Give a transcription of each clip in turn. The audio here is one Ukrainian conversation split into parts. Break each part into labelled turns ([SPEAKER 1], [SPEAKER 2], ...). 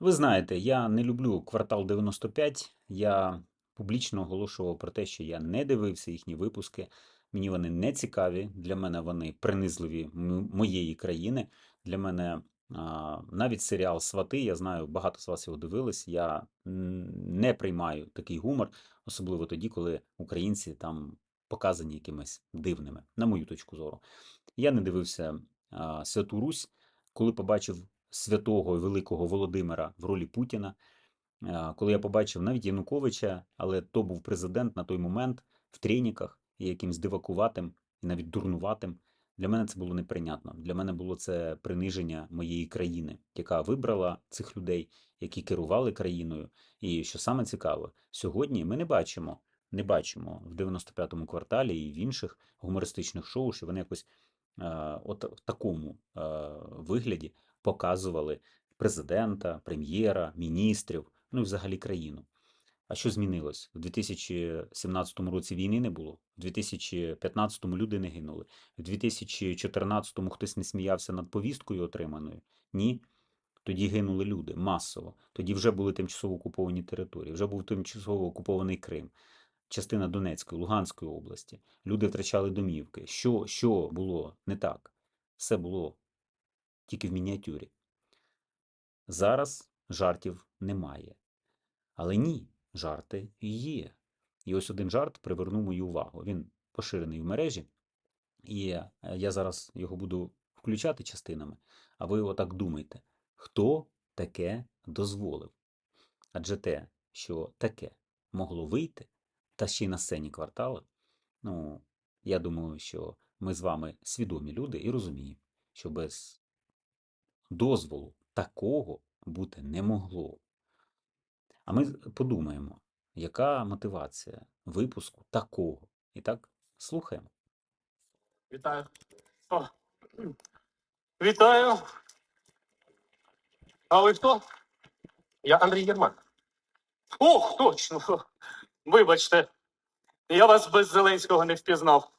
[SPEAKER 1] Ви знаєте, я не люблю квартал 95. Я публічно оголошував про те, що я не дивився їхні випуски. Мені вони не цікаві. Для мене вони принизливі моєї країни. Для мене а, навіть серіал Свати, я знаю, багато з вас його дивились. Я не приймаю такий гумор, особливо тоді, коли українці там показані якимись дивними, на мою точку зору. Я не дивився а, Святу Русь, коли побачив святого і великого Володимира в ролі Путіна, коли я побачив навіть Януковича, але то був президент на той момент в треніках і якимсь дивакуватим і навіть дурнуватим. Для мене це було неприйнятно. Для мене було це приниження моєї країни, яка вибрала цих людей, які керували країною. І що саме цікаво, сьогодні ми не бачимо, не бачимо в 95-му кварталі і в інших гумористичних шоу, що вони якось е, от в такому е, вигляді показували президента, прем'єра, міністрів, ну і взагалі країну. А що змінилось? У 2017 році війни не було, в 2015 люди не гинули, в 2014 хтось не сміявся над повісткою отриманою. Ні. Тоді гинули люди масово. Тоді вже були тимчасово окуповані території, вже був тимчасово окупований Крим, частина Донецької, Луганської області. Люди втрачали домівки. Що, що було не так? Все було тільки в мініатюрі. Зараз жартів немає. Але ні, жарти є. І ось один жарт привернув мою увагу. Він поширений в мережі, і е, я зараз його буду включати частинами. А ви отак думайте, хто таке дозволив? Адже те, що таке могло вийти, та ще й на сцені кварталу, ну, я думаю, що ми з вами свідомі люди і розуміємо, що без дозволу такого бути не могло. А ми подумаємо, яка мотивація випуску такого. І так, слухаємо.
[SPEAKER 2] Вітаю. О. Вітаю. А ви хто? Я Андрій Єрмак. Ох, точно. Вибачте, я вас без Зеленського не впізнав.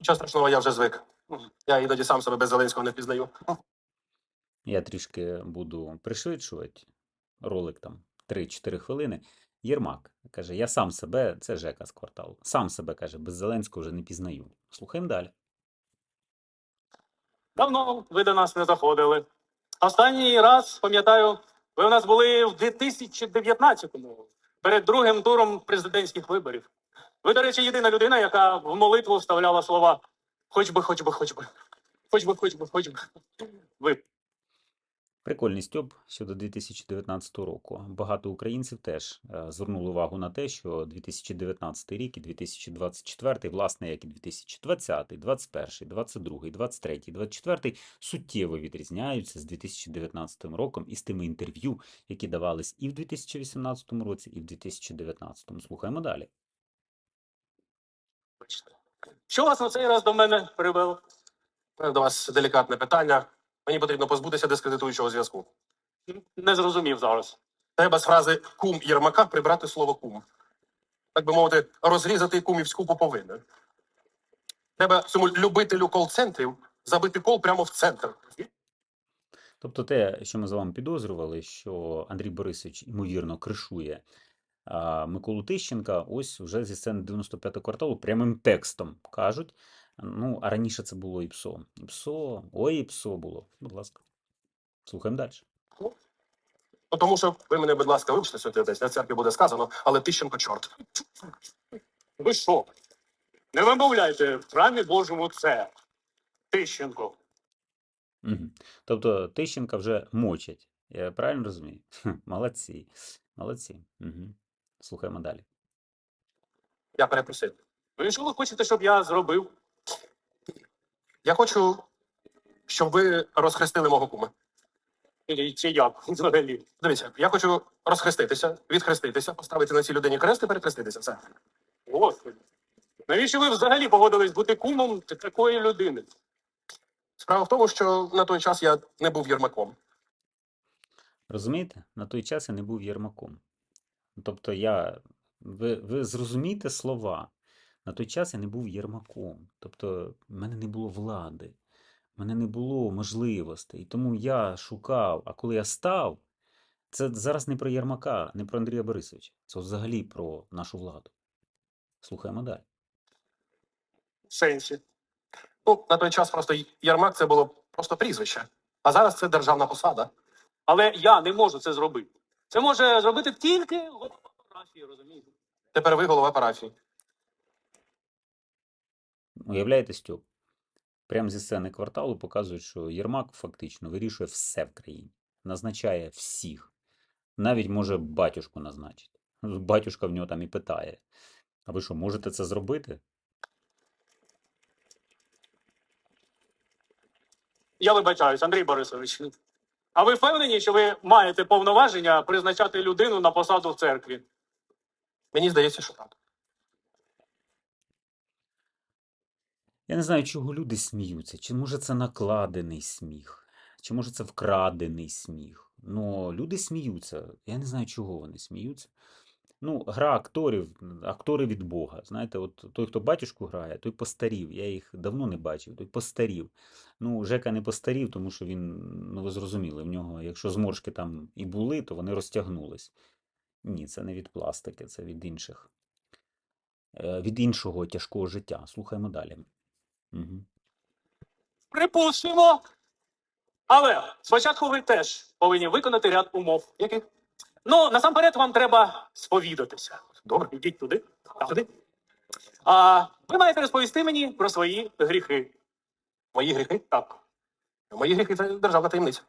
[SPEAKER 2] Нічого страшного, я вже звик. Я іноді сам себе без Зеленського не впізнаю.
[SPEAKER 1] Я трішки буду пришвидшувати ролик там 3-4 хвилини. Єрмак каже: Я сам себе, це Жека з кварталу. Сам себе каже, без Зеленського вже не пізнаю. Слухаємо далі.
[SPEAKER 2] Давно ви до нас не заходили. Останній раз, пам'ятаю, ви у нас були в 2019-му, перед другим туром президентських виборів. Ви, до речі, єдина людина, яка в молитву вставляла слова хоч би, хоч би, хоч би, хоч би, хоч би, хоч би. Ви
[SPEAKER 1] Прикольний стьоп щодо 2019 року. Багато українців теж е, звернули увагу на те, що 2019 рік і 2024, власне, як і 2020, 2021, 2022, 2023, 2024 суттєво відрізняються з 2019 роком і з тими інтерв'ю, які давались і в 2018 році, і в 2019. Слухаємо далі.
[SPEAKER 2] Що вас на цей раз до мене привело? До вас делікатне питання. Мені потрібно позбутися дискредитуючого зв'язку. Не зрозумів зараз. Треба з фрази кум Єрмака прибрати слово кум. Так би мовити, розрізати кумівську пуповину. Треба цьому любителю кол-центрів забити кол прямо в центр.
[SPEAKER 1] Тобто те, що ми з вами підозрювали, що Андрій Борисович, ймовірно, кришує Миколу Тищенка, ось вже зі сцени 95-го кварталу прямим текстом кажуть. Ну, а раніше це було ІПСО. ІПСО, ой, ІПСО було. Будь ласка. Слухаємо далі.
[SPEAKER 2] Ну, тому що ви мене, будь ласка, вибачте, сьогодні десь на церкві буде сказано, але Тищенко чорт. Ви що? Не вимовляйте в храмі Божому це. Тищенко.
[SPEAKER 1] Угу. Тобто Тищенка вже мочать. Я правильно розумію? Молодці. Молодці. Угу. Слухаємо далі.
[SPEAKER 2] Я перепросив. Ви що ви хочете, щоб я зробив? Я хочу, щоб ви розхрестили мого кума. Чи як взагалі? Дивіться, я хочу розхреститися, відхреститися, поставити на цій людині хрест і перехреститися. Все. Господи. Навіщо ви взагалі погодились бути кумом такої людини? Справа в тому, що на той час я не був єрмаком.
[SPEAKER 1] Розумієте? На той час я не був Єрмаком. Тобто я. Ви, ви зрозумієте слова. На той час я не був Єрмаком. Тобто, в мене не було влади, в мене не було можливостей. І Тому я шукав, а коли я став, це зараз не про Єрмака, не про Андрія Борисовича. Це взагалі про нашу владу. Слухаємо далі.
[SPEAKER 2] Сенсі. Ну, на той час просто Ярмак це було просто прізвище. А зараз це державна посада.
[SPEAKER 3] Але я не можу це зробити. Це може зробити тільки голова парафії, розумієте?
[SPEAKER 2] Тепер ви голова парафії.
[SPEAKER 1] Уявляєте, Стьоп? Прямо зі сцени кварталу показують, що Єрмак фактично вирішує все в країні. Назначає всіх. Навіть може батюшку назначити. Батюшка в нього там і питає: А ви що, можете це зробити?
[SPEAKER 3] Я вибачаюсь, Андрій Борисович. А ви впевнені, що ви маєте повноваження призначати людину на посаду в церкві?
[SPEAKER 2] Мені здається, що так.
[SPEAKER 1] Я не знаю, чого люди сміються. Чи може це накладений сміх, чи може це вкрадений сміх. Ну, люди сміються. Я не знаю, чого вони сміються. Ну, гра акторів, актори від Бога. Знаєте, от той, хто батюшку грає, той постарів. Я їх давно не бачив, той постарів. Ну, Жека не постарів, тому що він, ну ви зрозуміли, в нього, якщо зморшки там і були, то вони розтягнулись. Ні, це не від пластики, це від інших. е, Від іншого тяжкого життя. Слухаємо далі. Угу.
[SPEAKER 3] Припустимо. Але спочатку ви теж повинні виконати ряд умов.
[SPEAKER 2] Яких?
[SPEAKER 3] Ну, насамперед, вам треба сповідатися.
[SPEAKER 2] Добре.
[SPEAKER 3] Ідіть туди. Так.
[SPEAKER 2] Сюди.
[SPEAKER 3] А ви маєте розповісти мені про свої гріхи.
[SPEAKER 2] Мої гріхи?
[SPEAKER 3] Так.
[SPEAKER 2] Мої гріхи це державна таємниця.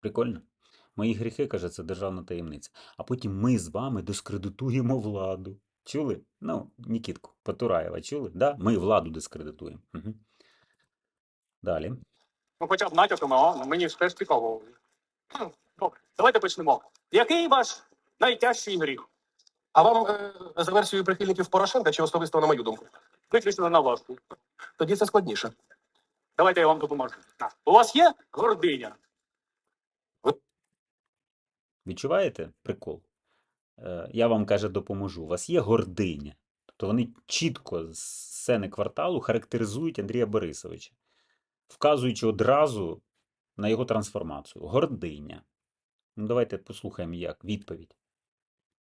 [SPEAKER 1] Прикольно. Мої гріхи, каже, це державна таємниця. А потім ми з вами дискредитуємо владу. Чули? Ну, Нікітку Потураєва, чули? Да? Ми владу дискредитуємо. Угу. Далі.
[SPEAKER 3] Ну, хоча б натяками, а мені ж теж цікаво. Добре, давайте почнемо. Який ваш найтяжчий гріх?
[SPEAKER 2] А вам е, за версією прихильників Порошенка чи особисто на мою думку?
[SPEAKER 3] Виключно на вашу.
[SPEAKER 2] Тоді це складніше.
[SPEAKER 3] Давайте я вам допоможу. На. У вас є гординя?
[SPEAKER 1] Відчуваєте прикол? Е, я вам, каже, допоможу. У вас є гординя. Тобто вони чітко з сцени кварталу характеризують Андрія Борисовича, вказуючи одразу на його трансформацію. Гординя. Ну, давайте послухаємо, як відповідь.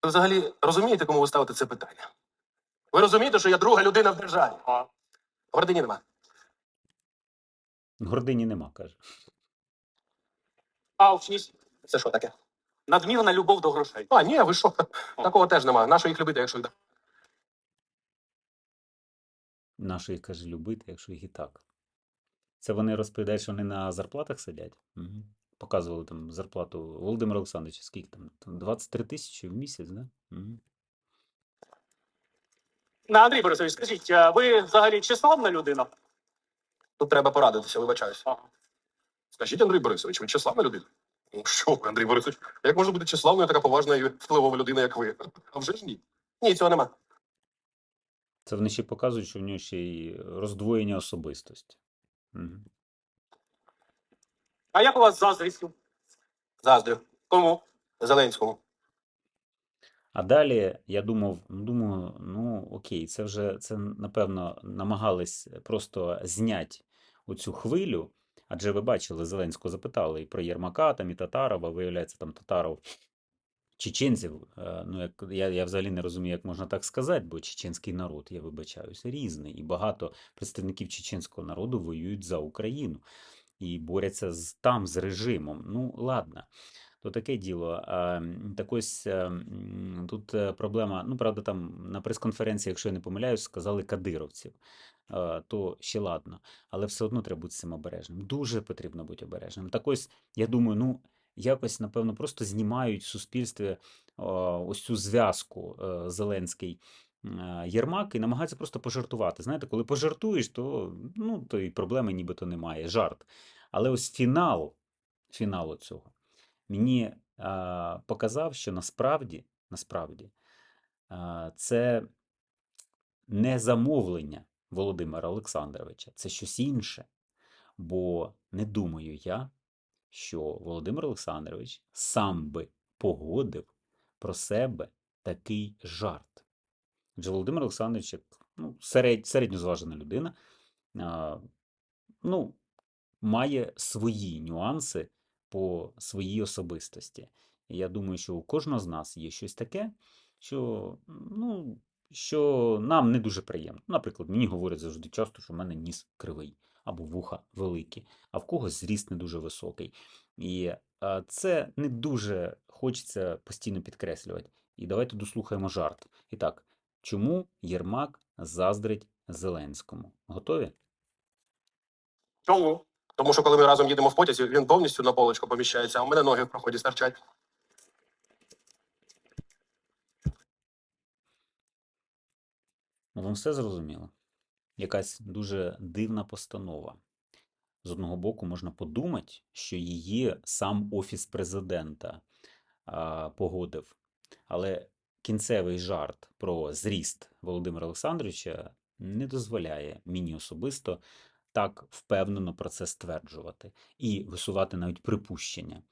[SPEAKER 2] Ви взагалі розумієте, кому ви ставите це питання? Ви розумієте, що я друга людина в державі?
[SPEAKER 3] А.
[SPEAKER 2] Гордині нема.
[SPEAKER 1] Гордині нема, каже.
[SPEAKER 3] Алчність.
[SPEAKER 2] Це що таке?
[SPEAKER 3] Надмірна любов до грошей.
[SPEAKER 2] А, ні, ви що? Такого теж нема. Нащо їх любити, якщо їх
[SPEAKER 1] Нащо їх каже любити, якщо їх і так. Це вони розповідають, що вони на зарплатах сидять. Угу. Показували там зарплату Володимира Олександровича, скільки там? Там 23 тисячі в місяць, да? Угу.
[SPEAKER 3] На Андрій Борисович, скажіть, а ви взагалі числавна людина?
[SPEAKER 2] Тут треба порадитися, вибачаюсь.
[SPEAKER 3] Ага.
[SPEAKER 2] Скажіть, Андрій Борисович, ви числавна людина? Ну що ви, Андрій Борисович, як може бути числавною така поважна і впливова людина, як ви? А вже ж ні. Ні, цього нема.
[SPEAKER 1] Це вони ще показують, що в нього ще й роздвоєння особистості. Угу.
[SPEAKER 3] А як у вас заздрістю?
[SPEAKER 2] Заздрю.
[SPEAKER 3] Кому?
[SPEAKER 2] Зеленському.
[SPEAKER 1] А далі я думав, ну, думаю, ну окей, це вже це напевно намагались просто зняти оцю хвилю. Адже ви бачили, Зеленського запитали і про Єрмака, там і Татарова, виявляється, там Татаров чеченців. е, Ну, як я, я взагалі не розумію, як можна так сказати, бо чеченський народ, я вибачаюся, різний. І багато представників чеченського народу воюють за Україну і борються з, там з режимом. Ну, ладно. То таке діло. Так ось е, тут е, проблема. Ну, правда, там на прес-конференції, якщо я не помиляюсь, сказали кадировців. То ще ладно, але все одно треба бути цим обережним. Дуже потрібно бути обережним. Так ось, я думаю, ну якось, напевно, просто знімають в суспільстві ось цю зв'язку е, Зеленський. е, Єрмак і намагаються просто пожартувати. Знаєте, коли пожартуєш, то, ну, то і проблеми нібито немає. Жарт. Але ось фінал, фіналу цього мені а, показав, що насправді, насправді це не замовлення Володимира Олександровича, це щось інше. Бо не думаю я, що Володимир Олександрович сам би погодив про себе такий жарт. Адже Володимир Олександрович, як ну, серед, середньозважена людина, а, ну, має свої нюанси по своїй особистості. І я думаю, що у кожного з нас є щось таке, що, ну, що нам не дуже приємно. Наприклад, мені говорять завжди часто, що в мене ніс кривий або вуха великі, а в когось зріст не дуже високий. І це не дуже хочеться постійно підкреслювати. І давайте дослухаємо жарт. І так, чому Єрмак заздрить Зеленському? Готові?
[SPEAKER 2] Чому? Тому що коли ми разом їдемо в потязі, він повністю на полочку поміщається, а у мене ноги в проході стирчать.
[SPEAKER 1] Ну, Вам все зрозуміло? Якась дуже дивна постанова. З одного боку, можна подумати, що її сам Офіс президента а, погодив. Але кінцевий жарт про зріст Володимира Олександровича не дозволяє мені особисто так впевнено про це стверджувати і висувати навіть припущення.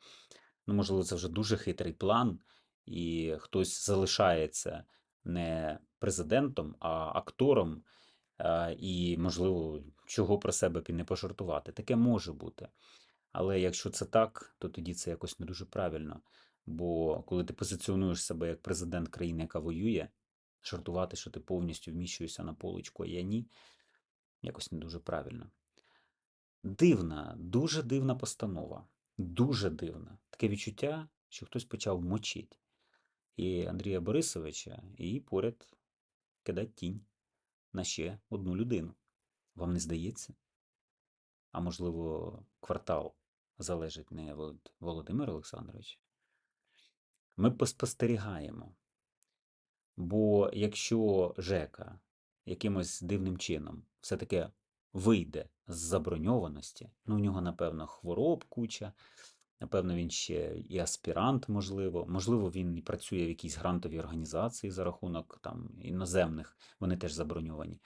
[SPEAKER 1] Ну, можливо, це вже дуже хитрий план, і хтось залишається не президентом, а актором, і, можливо, чого про себе не пожартувати. Таке може бути. Але якщо це так, то тоді це якось не дуже правильно. Бо коли ти позиціонуєш себе як президент країни, яка воює, жартувати, що ти повністю вміщуєшся на поличку, а я ні, якось не дуже правильно. Дивна, дуже дивна постанова. Дуже дивна. Таке відчуття, що хтось почав мочити. І Андрія Борисовича, і поряд кидати тінь на ще одну людину. Вам не здається? А можливо, квартал залежить не від Володимира Олександровича? Ми поспостерігаємо. Бо якщо ЖЕКа якимось дивним чином все-таки вийде з заброньованості, ну, у нього, напевно, хвороб куча, напевно, він ще і аспірант, можливо, можливо, він і працює в якійсь грантовій організації за рахунок там, іноземних, вони теж заброньовані.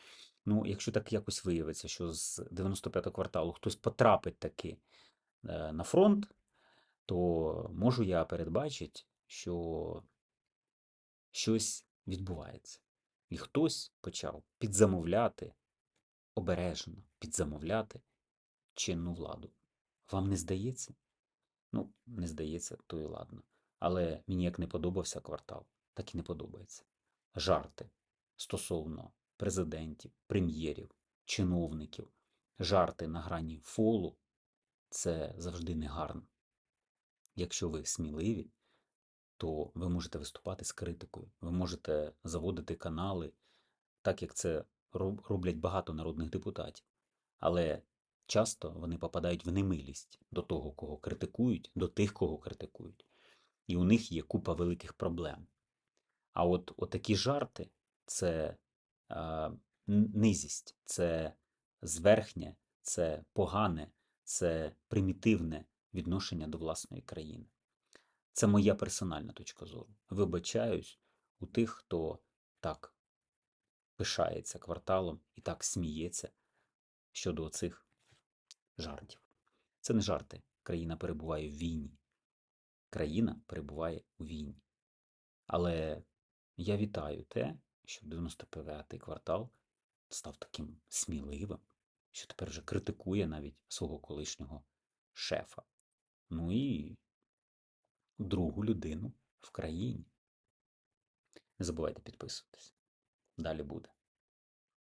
[SPEAKER 1] Ну, якщо так якось виявиться, що з 95-го кварталу хтось потрапить таки е, на фронт, то можу я передбачити, що щось відбувається. І хтось почав підзамовляти, обережно підзамовляти чинну владу. Вам не здається? Ну, не здається, то і ладно. Але мені як не подобався квартал, так і не подобається. Жарти стосовно президентів, прем'єрів, чиновників, жарти на грані фолу це завжди негарно. Якщо ви сміливі, то ви можете виступати з критикою, ви можете заводити канали, так як це роблять багато народних депутатів. Але часто вони попадають в немилість до того, кого критикують, до тих, кого критикують. І у них є купа великих проблем. А от, такі жарти це н- низість, це зверхнє, це погане, це примітивне відношення до власної країни. Це моя персональна точка зору. Вибачаюсь у тих, хто так пишається кварталом і так сміється щодо цих жартів. Це не жарти. Країна перебуває в війні. Країна перебуває у війні. Але я вітаю те, що 99-й квартал став таким сміливим, що тепер вже критикує навіть свого колишнього шефа. Ну і другу людину в країні. Не забувайте підписуватись. Далі буде.